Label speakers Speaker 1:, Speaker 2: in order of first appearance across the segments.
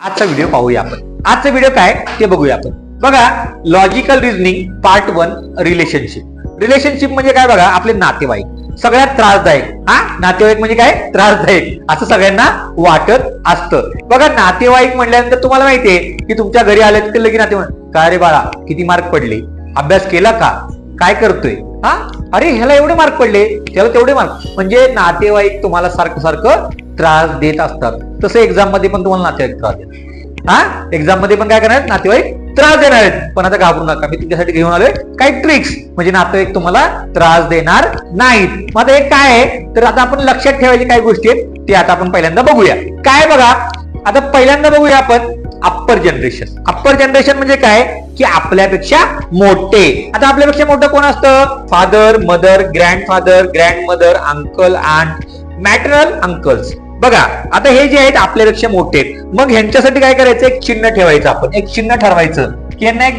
Speaker 1: आजचा व्हिडिओ पाहूया आपण. आजचा व्हिडिओ काय? ते बघूया आपण. बघा logical reasoning part one relationship relationship म्हणजे काय बघा? आपले नातेवाईक. सगळ्यात त्रासदायक. हा? नातेवाईक म्हणजे काय? त्रासदायक. असं सगळ्यांना वाटत असतं. बघा नातेवाईक म्हटल्यानंतर तुम्हाला माहितीये की तुमच्या घरी आले की लगेच नातेवाईक काय रे बाळा किती मार्क पडले? अभ्यास केला का? काय करतोय? हा? अरे ह्याला एवढे मार्क पडले. त्याला तेवढे मार्क म्हणजे नातेवाईक तुम्हाला सारखं सारखं त्रास देत असतात. तसं एक्झाममध्ये पण तुम्हाला नातेवाईक त्रास देतात. हा? एक्झाममध्ये पण काय करणार? नातेवाईक त्रास देणार आहेत. पण आता घाबरू नका. मी तुमच्यासाठी घेऊन आलोय काही ट्रिक्स म्हणजे नातेवाईक तुम्हाला त्रास देणार नाहीत. मग आता हे काय आहे? तर आता आपण लक्षात ठेवायची काही गोष्टी आहेत. ते आता आपण पहिल्यांदा बघूया. काय बघा? आता पहिल्यांदा बघूया आपण अप्पर जनरेशन अप्पर जनरेशन म्हणजे काय? की आपल्यापेक्षा मोठे. आता आपल्यापेक्षा मोठं कोण असतं? Father mother grand father grand mother uncle aunt maternal uncles बघा आता हे जे आहेत आपल्यापेक्षा मोठे आहेत मग ह्यांच्यासाठी काय करायचं? एक चिन्ह ठेवायचं आपण. एक चिन्ह ठरवायचं की यांना एक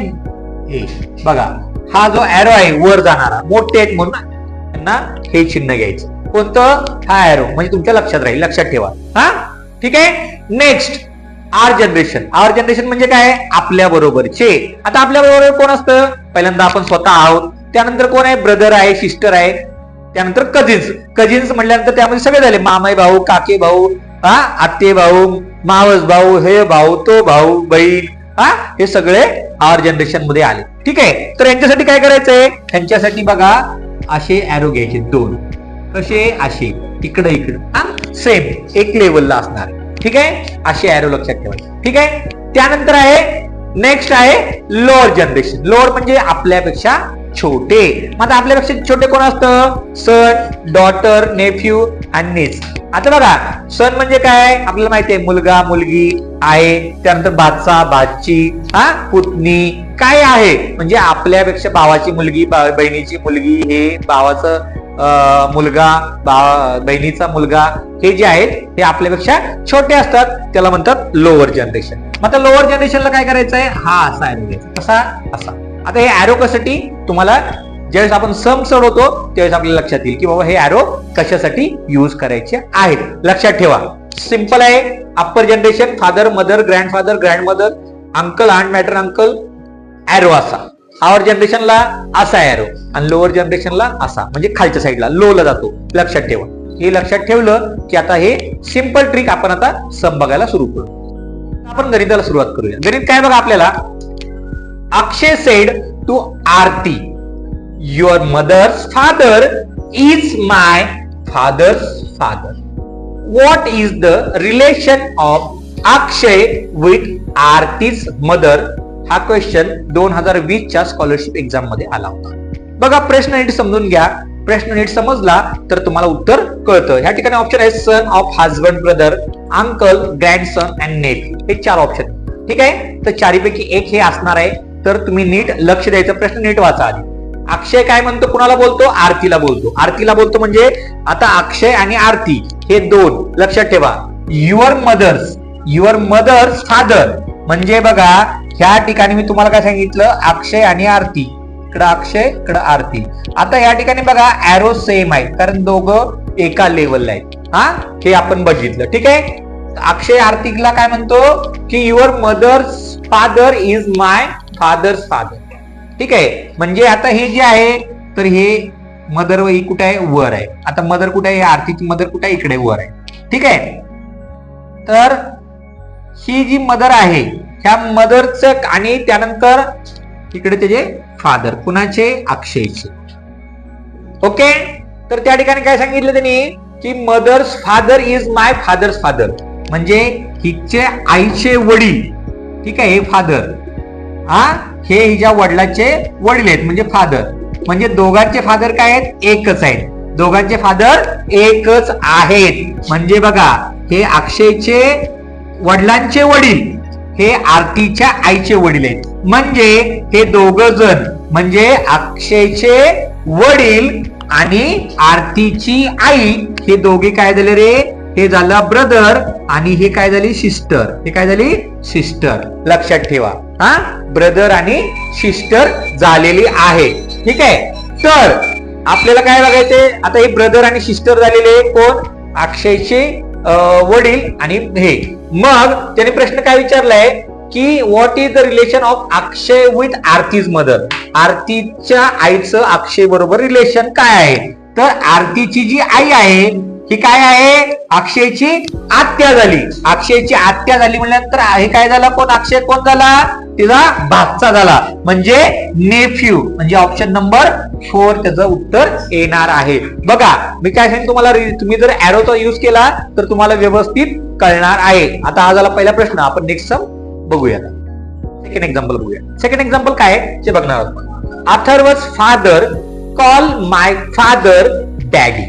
Speaker 1: हे, बघा हा जो अॅरो आहे वर जाणारा मोठे आहेत म्हणून यांना हे चिन्ह घ्यायचं. कोणतं? हा अॅरो म्हणजे तुमच्या लक्षात राहील लक्षात ठेवा. हा? ठीक आहे? Next our generation our generation म्हणजे काय? आपल्या बरोबरचे. आता आपल्या बरोबर कोण असतं? पहिल्यांदा आपण स्वतः आहोत. त्यानंतर कोण आहे? ब्रदर आहे सिस्टर आहे. त्यानंतर कझिन्स. कझिन्स म्हटल्यानंतर त्यामध्ये सगळे झाले. मामाई भाऊ काके भाऊ हा आत्ते भाऊ मावस भाऊ हे भाऊ तो भाऊ बहीण हा हे सगळे आर जनरेशनमध्ये आले. ठीक आहे? तर यांच्यासाठी काय करायचंय? यांच्यासाठी बघा असे अॅरो घ्यायचे दोन. कसे? असे. इकडे इकडे. हा? सेम एक लेवलला असणार. ठीक आहे? असे अॅरो लक्षात ठेवायचे. ठीक आहे? त्यानंतर आहे नेक्स्ट आहे लोअर जनरेशन लोअर म्हणजे आपल्यापेक्षा छोटे. मग आता आपल्यापेक्षा छोटे कोण असतं? सन डॉटर नेफ्यू आणि निस आता बघा सन म्हणजे काय? आपल्याला माहिती आहे मुलगा मुलगी आहे त्यानंतर भाचा भाची हा पुतणी. काय आहे? म्हणजे आपल्यापेक्षा भावाची मुलगी बहिणीची मुलगी हे भावाचं मुलगा बहिणीचा मुलगा हे जे आहेत हे आपल्यापेक्षा छोटे असतात. त्याला म्हणतात लोअर जनरेशन मग आता लोअर जनरेशनला काय करायचं आहे हा असा आहे. कसा? असा. आता हे अॅरो कशासाठी? तुम्हाला ज्यावेळेस आपण सम चढवतो त्यावेळेस आपल्याला लक्षात येईल की बाबा हे अॅरो कशासाठी युज करायचे आहेत. लक्षात ठेवा. सिंपल आहे. Upper generation father mother grand father grand mother uncle aunt mater uncle arrow असा आवर जनरेशनला असा अॅरो आणि लोअर जनरेशनला असा. म्हणजे खालच्या साईडला लोला जातो. लक्षात ठेवा. हे लक्षात ठेवलं की आता हे सिंपल ट्रिक आपण आता सम बघायला सुरू करू. आपण गणिताला सुरुवात करूया. गणित काय बघा आपल्याला? Akshay said to Aarti your mother's father is my father's father what is the relation of Akshay with Aarti's mother हा क्वेश्चन दोन हजार वीसच्या स्कॉलरशिप एक्झाममध्ये आला होता. बघा प्रश्न नीट समजून घ्या. प्रश्न नीट समजला तर तुम्हाला उत्तर कळतं. ह्या ठिकाणी ऑप्शन आहे son of husband brother uncle grand son and net हे चार ऑप्शन ठीक आहे? तर चारीपैकी एक हे असणार आहे. तर तुम्ही नीट लक्ष द्यायचा प्रश्न नीट वाचा आधी. अक्षय काय म्हणतो? कुणाला बोलतो? आरतीला बोलतो. आरतीला बोलतो म्हणजे आता अक्षय आणि आरती हे दोन. लक्षात ठेवा. Your mother's your mother's father म्हणजे बघा ह्या ठिकाणी मी तुम्हाला काय सांगितलं? अक्षय आणि आरती. इकडं अक्षय इकडं आरती. आता या ठिकाणी बघा अॅरो सेम आहे. कारण दोघं एका लेवलला आहेत. हा? हे आपण बघितलं. ठीक आहे? अक्षय आरतीला काय म्हणतो? की your mother's father is my father's father. ठीक आहे? म्हणजे आता हे जे आहे तर हे मदर ही कुठे आहे? वर आहे. आता मदर कुठे आहे? आर्थिक मदर कुठे आहे? इकडे वर आहे. ठीक आहे? तर ही जी मदर आहे ह्या मदरचं आणि त्यानंतर इकडे त्याचे फादर कुणाचे? अक्षयचे. ओके? तर त्या ठिकाणी काय सांगितलं त्यांनी? की mother's father is my father's father. म्हणजे हिचे आईचे वडील. ठीक आहे? हे फादर. हा? हे हिच्या वडिलाचे वडील आहेत म्हणजे फादर म्हणजे दोघांचे फादर काय आहेत? एकच आहेत. दोघांचे फादर एकच आहेत. म्हणजे बघा हे अक्षयचे वडिलांचे वडील हे आरतीच्या आईचे वडील आहेत. म्हणजे हे दोघ जण म्हणजे अक्षयचे वडील आणि आरतीची आई हे दोघे काय झाले रे? हे झालं ब्रदर आणि हे काय झाली सिस्टर हे काय झाली सिस्टर लक्षात ठेवा. हा? ब्रदर आणि सिस्टर झालेली आहे. ठीक आहे? तर आपल्याला काय बघायचंय? आता हे ब्रदर आणि सिस्टर झालेले कोण? अक्षयचे वडील आणि हे. मग त्याने प्रश्न काय विचारलाय? की what is the relation of Akshay with Aarti's mother आरतीच्या आईचं अक्षय बरोबर रिलेशन काय आहे? तर आरतीची जी आई आहे ही काय आहे? अक्षयची आत्या झाली. अक्षयची आत्या झाली म्हणल्यानंतर हे काय झालं? कोण? अक्षय कोण झाला? तिचा भागचा झाला. म्हणजे नेफ्यू म्हणजे ऑप्शन नंबर फोर त्याचं उत्तर येणार आहे. बघा मी काय सांगेन तुम्हाला तुम्ही जर अॅरोचा युज केला तर तुम्हाला व्यवस्थित कळणार आहे. आता हा झाला पहिला प्रश्न आपण नेक्स्ट सम बघूया. सेकंड एक्झाम्पल बघूया. सेकंड एक्झाम्पल काय ते बघणार आहोत. Atharva's father call my father daddy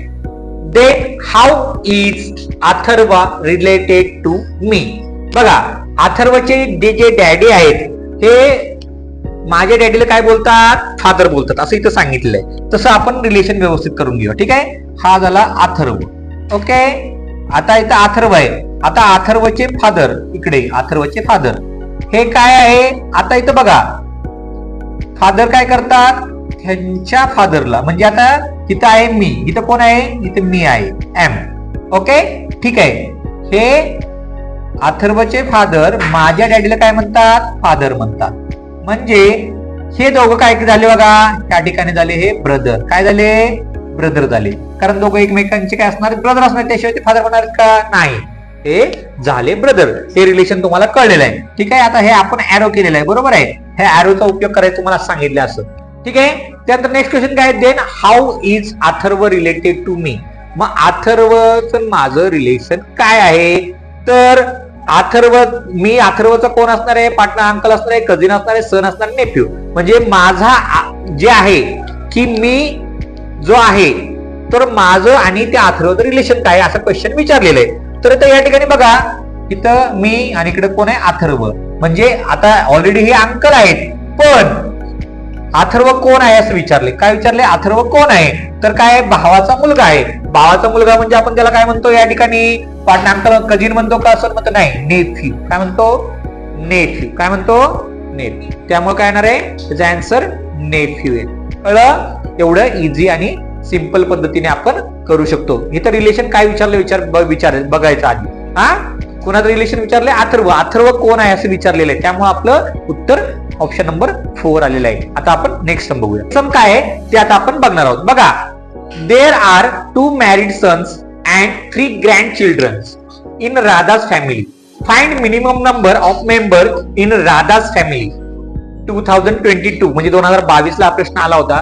Speaker 1: then how is Atharva related to me बघा अथर्वचे जे जे डॅडी आहेत हे माझ्या डॅडीला काय बोलतात? फादर बोलतात असं इथं सांगितलंय. तसं आपण रिलेशन व्यवस्थित करून घेऊ ठीक आहे? हा झाला अथर्व ओके? आता इथं अथर्व आहे. आता अथर्वचे फादर इकडे अथर्वचे फादर. हे काय आहे? आता इथं बघा. फादर काय करतात? ह्यांच्या फादरला म्हणजे आता इथं आहे मी. इथं कोण आहे? इथं मी आहे एम ओके? ठीक आहे. हे अथर्वचे फादर माझ्या डॅडीला काय म्हणतात? फादर म्हणतात. म्हणजे हे दोघं काय झाले बघा? त्या ठिकाणी झाले हे ब्रदर काय झाले? ब्रदर झाले. कारण दोघं एकमेकांचे काय असणार? ब्रदर असणार. त्याशिवाय ते फादर होणार का? नाही. हे झाले ब्रदर हे रिलेशन तुम्हाला कळलेलं आहे. ठीक आहे? आता हे आपण ऍरो केलेलं आहे. बरोबर आहे? हे ऍरोचा उपयोग करायचं तुम्हाला सांगितलं असं. ठीक आहे? त्यानंतर नेक्स्ट क्वेश्चन काय? Then how is Atharva related to me मग अथर्वचं माझं रिलेशन काय आहे? तर अथर्व मी अथर्वचा कोण असणार आहे? पाटणा अंकल असणार आहे कझिन असणार आहे सन असणार नेफ्यू म्हणजे माझा जे आहे की मी जो आहे तर माझं आणि त्या अथर्वचं रिलेशन काय आहे असं क्वेश्चन विचारलेलं आहे. तर या ठिकाणी बघा इथं मी आणि इकडे कोण आहे? अथर्व म्हणजे आता ऑलरेडी हे अंकल आहेत. पण अथर्व कोण आहे असं विचारले. काय विचारले? अथर्व कोण आहे? तर काय भावाचा मुलगा आहे. भावाचा मुलगा म्हणजे आपण त्याला काय म्हणतो? या ठिकाणी पाटणा अंकल कजिन म्हणतो का असं म्हणतो? नाही नेथी. काय म्हणतो? नेथी. काय म्हणतो? नेथी. त्यामुळे काय येणार आहे? त्याचा अँसर नेफ्यू आहे कळलं? एवढं इझी आणि सिंपल पद्धतीने आपण करू शकतो. हे तर रिलेशन काय विचारलं? विचार विचार बघायचं आधी. हा? कोणाचं रिलेशन विचारले अथर्व. अथर्व कोण आहे असं विचारलेलं आहे त्यामुळे आपलं उत्तर ऑप्शन नंबर फोर आलेलं आहे. आता आपण नेक्स्ट सम बघूया. सम काय आहे? ते आता आपण बघणार आहोत. बघा. There are two married sons and three grand childrens in Radha's family find minimum number of member in Radha's family two thousand twenty two म्हणजे दोन हजार बावीस ला प्रश्न आला होता.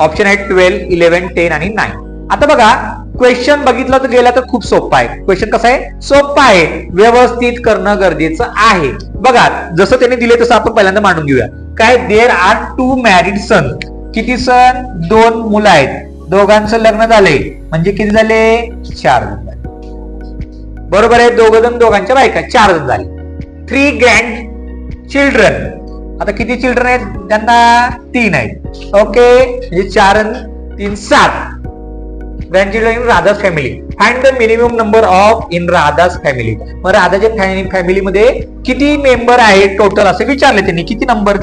Speaker 1: ऑप्शन आहे ट्वेल्व इलेव्हन टेन आणि नाईन आता बघा. क्वेश्चन बघितलं तर गेला तर खूप सोपा आहे. क्वेश्चन कसं आहे? सोपा आहे. व्यवस्थित करणं गरजेचं आहे. बघा जसं त्यांनी दिले तसं आपण पहिल्यांदा मांडून घेऊया. काय? There are two married son किती सन दोन मुलं आहेत. दोघांचं लग्न झालंय. म्हणजे किती झाले? चार जण झाले. बरोबर आहे? दोघ जण दोघांच्या बायका. चार जण झाले. थ्री ग्रँड चिल्ड्रन आता किती चिल्ड्रन आहेत? त्यांना तीन आहेत. ओके म्हणजे चार तीन सात. Grand children in Radha's family find the minimum number of in Radha's family मग राधाच्या फॅमिलीमध्ये किती मेंबर आहेत टोटल असं विचारले त्यांनी. किती नंबर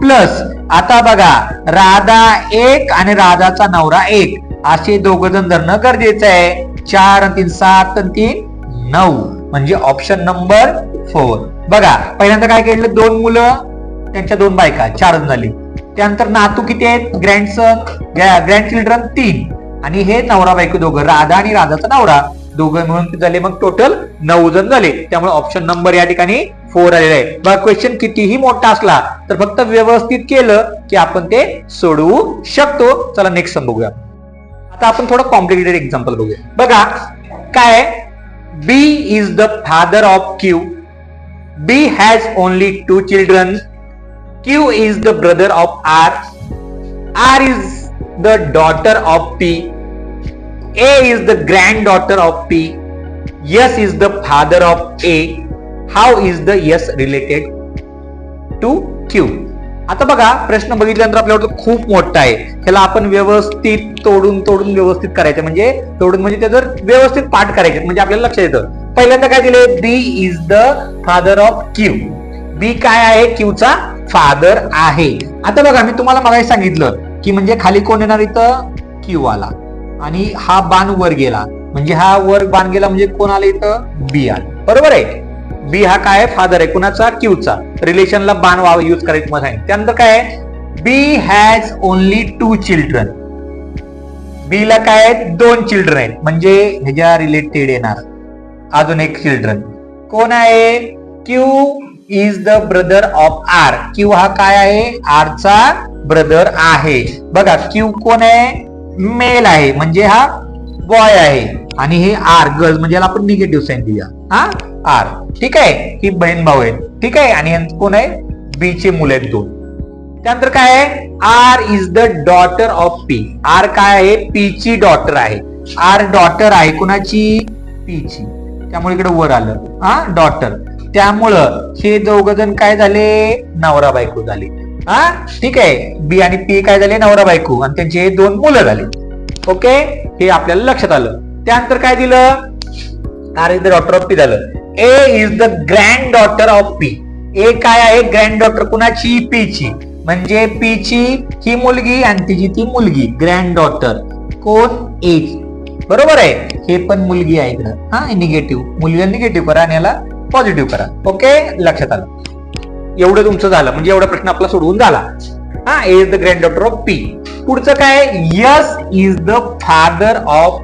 Speaker 1: प्लस आता बघा राधा एक आणि राधाचा नवरा एक. असे दोघ जण धरणं गरजेचं आहे. चार आणि तीन सात आणि तीन नऊ. म्हणजे ऑप्शन नंबर फोर बघा पहिल्यांदा काय केलं? दोन मुलं त्यांच्या दोन बायका चार झाली. त्यानंतर नातू किती आहेत? ग्रँडसन ग्रँड चिल्ड्रन तीन. आणि हे नवरा बायको दोघं राधा आणि राधाचा नवरा दोघं मिळून झाले मग टोटल नऊ जण झाले. त्यामुळे ऑप्शन नंबर या ठिकाणी फोर आलेला आहे. बघ क्वेश्चन कितीही मोठा असला तर फक्त व्यवस्थित केलं की आपण ते सोडवू शकतो. चला नेक्स्ट सम बघूया. आता आपण थोडं कॉम्प्लिकेटेड एक्झाम्पल बघूया. बघा काय B is the father of Q B has only two children Q is the brother of R R is the daughter of P A is the granddaughter of P. S is the father of A. How is the S related? To Q? आता बघा प्रश्न बघितल्यानंतर आपल्यावर खूप मोठा आहे. ह्याला आपण व्यवस्थित तोडून तोडून व्यवस्थित करायचं. म्हणजे तोडून म्हणजे त्याचं व्यवस्थित पाठ करायचे म्हणजे आपल्याला लक्षात येतं. पहिल्यांदा काय दिले? B is the father of Q B काय आहे? क्यूचा फादर आहे. आता बघा मी तुम्हाला मला सांगितलं. की म्हणजे खाली कोण येणार इथं? क्यू आला. आणि हा बाण वर गेला. म्हणजे हा वर बाण गेला म्हणजे कोण आलं इथं? बी आलं. बरोबर आहे? बी हा काय फादर आहे. कुणाचा? क्यूचा रिलेशनला बाण वाव यूज करायचं मत आहे. त्यानंतर काय B has only two children B ला काय आहेत? दोन चिल्ड्रन आहेत. म्हणजे ह्याच्या रिलेटेड येणार. अजून एक चिल्ड्रन कोण आहे? Q is the brother of R Q हा काय आहे? आर चा ब्रदर आहे. बघा क्यू कोण आहे? मेल आहे. म्हणजे हा बॉय आहे. आणि हे आर गर्ल्स म्हणजे याला आपण निगेटिव्ह साईन देऊया. हा? आर ठीक आहे? ही बहीण भाऊ आहे ठीक आहे? आणि कोण आहे? बी चे मुलं आहेत दोन. त्यानंतर काय आहे? R is the daughter of P R काय आहे? पी ची डॉटर आहे. आर डॉटर आहे कुणाची? पी ची. त्यामुळे इकडे वर आलं. हा? डॉटर त्यामुळं हे दोघ जण काय झाले? नवरा बायको झाले. हा? ठीक आहे. बी आणि पी काय झाले? नवरा बायको. आणि त्यांचे हे दोन मुलं झाले. ओके? हे आपल्याला लक्षात आलं. त्यानंतर काय दिलं? R is the doctor of P झालं. A is the grand doctor of P A काय आहे? ग्रँड डॉक्टर कुणाची? पी ची. म्हणजे पी ची ही मुलगी आणि तिची ती मुलगी. ग्रँड डॉक्टर कोण ए बरोबर आहे? हे पण मुलगी आहे इकडं. हा निगेटिव्ह मुलगी निगेटिव्ह करा आणि याला पॉझिटिव्ह करा. ओके? लक्षात आलं. एवढं तुमचं झालं. म्हणजे एवढा प्रश्न आपला सोडवून झाला. हा is the grand daughter of P पुढचं काय? S is the father of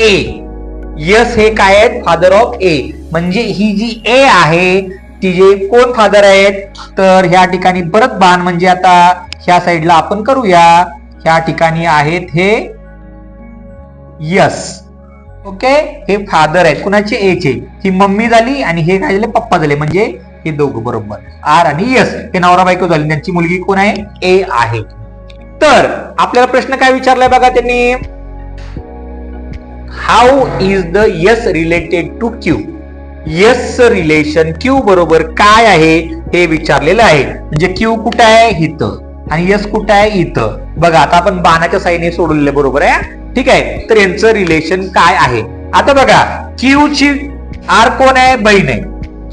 Speaker 1: A S हे काय आहेत? फादर ऑफ ए म्हणजे ही जी ए आहे तिचे कोण फादर आहेत? तर ह्या ठिकाणी परत बाण म्हणजे आता ह्या साईडला आपण करूया. ह्या ठिकाणी आहेत हे यस ओके हे फादर आहेत. कुणाचे? ए चे. ही मम्मी झाली आणि हे काय झाले? पप्पा झाले. म्हणजे हे दोघं बरोबर. आर आणि यस हे नवरा बायको झाली. त्यांची मुलगी कोण आहे? ए आहे. तर आपल्याला प्रश्न काय विचारलाय बघा त्यांनी? How is the S related to Q S relation Q बरोबर काय आहे? हे विचारलेलं आहे. म्हणजे क्यू कुठं आहे? इथं. आणि यस कुठं आहे? इथं. बघा आता आपण बाणाच्या साईने सोडलेलं बरोबर आहे? ठीक आहे? तर यांचं रिलेशन काय आहे? आता बघा क्यू ची आर कोण आहे? बहीण आहे.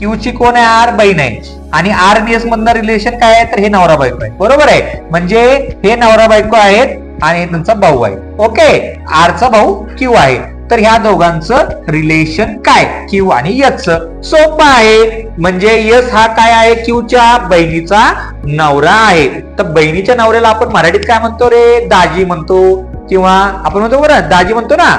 Speaker 1: क्यू ची कोण आहे? आर बहीण आहे आणि आर आणि एस मधनं रिलेशन काय आहे? तर हे नवरा बायको आहे. बरोबर आहे? म्हणजे हे नवरा बायको आहेत आणि त्यांचा भाऊ आहे. ओके? आरचा भाऊ क्यू आहे? तर ह्या दोघांचं रिलेशन काय? क्यू आणि यच. सोपं आहे. म्हणजे यस हा काय आहे? क्यूच्या बहिणीचा नवरा आहे. तर बहिणीच्या नवऱ्याला आपण मराठीत काय म्हणतो रे? दाजी म्हणतो. किंवा आपण म्हणतो बरं दाजी म्हणतो ना?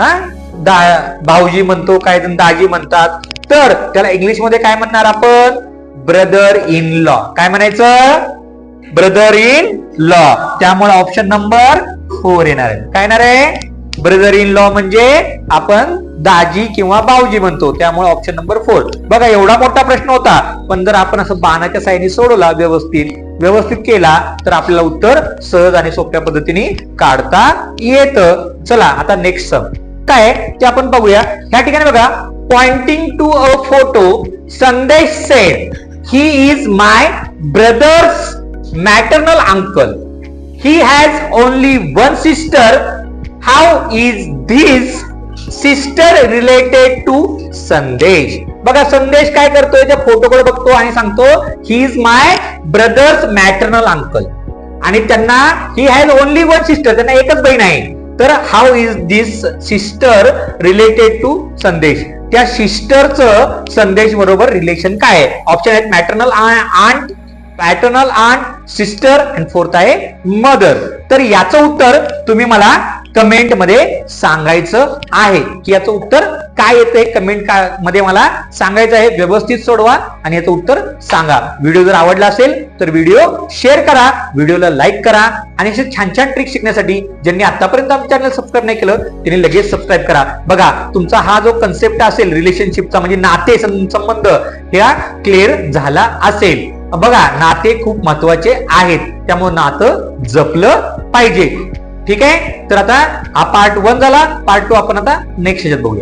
Speaker 1: हा? दा भाऊजी म्हणतो. काय दाजी म्हणतात. तर त्याला इंग्लिशमध्ये काय म्हणणार आपण? ब्रदर इन लॉ काय म्हणायचं? ब्रदर इन लॉ त्यामुळे ऑप्शन नंबर फोर येणार आहे. काय येणार आहे? ब्रदर इन लॉ म्हणजे आपण दाजी किंवा भाऊजी म्हणतो. त्यामुळे ऑप्शन नंबर फोर बघा एवढा मोठा प्रश्न होता. पण जर आपण असं बाणाच्या साईने सोडवला व्यवस्थित व्यवस्थित केला तर आपल्याला उत्तर सहज आणि सोप्या पद्धतीने काढता येतं. चला आता नेक्स्ट सम काय ते आपण बघूया. ह्या ठिकाणी बघा. Pointing to a photo Sandesh said he is my brother's maternal uncle he has only one sister how is this sister related to Sandesh बघा संदेश काय करतोय? त्या फोटोकडे बघतो आणि सांगतो he is my brother's maternal uncle आणि त्यांना he has only one sister त्यांना एकच बहीण आहे. तर how is this sister related to Sandesh त्या सिस्टरचं संदेश बरोबर रिलेशन काय आहे? ऑप्शन आहेत maternal aunt paternal aunt sister and fourth आहे मदर तर याचं उत्तर तुम्ही मला कमेंटमध्ये सांगायचं आहे. की याचं उत्तर काय येतंय? कमेंट का मध्ये मला सांगायचं आहे. व्यवस्थित सोडवा आणि याचं उत्तर सांगा. व्हिडिओ जर आवडला असेल तर व्हिडिओ शेअर करा. व्हिडिओला लाईक करा. आणि असे छान छान ट्रिक शिकण्यासाठी ज्यांनी आतापर्यंत आमच्या चॅनल सबस्क्राईब नाही केलं त्यांनी लगेच सबस्क्राईब करा. बघा तुमचा हा जो कन्सेप्ट असेल रिलेशनशिपचा म्हणजे नाते संबंध ह्या क्लिअर झाला असेल. बघा नाते खूप महत्त्वाचे आहेत. त्यामुळे नातं जपलं पाहिजे. ठीक आहे? तर आता हा पार्ट वन झाला. पार्ट टू आपण आता नेक्स्ट ह्याच्यात बघूया.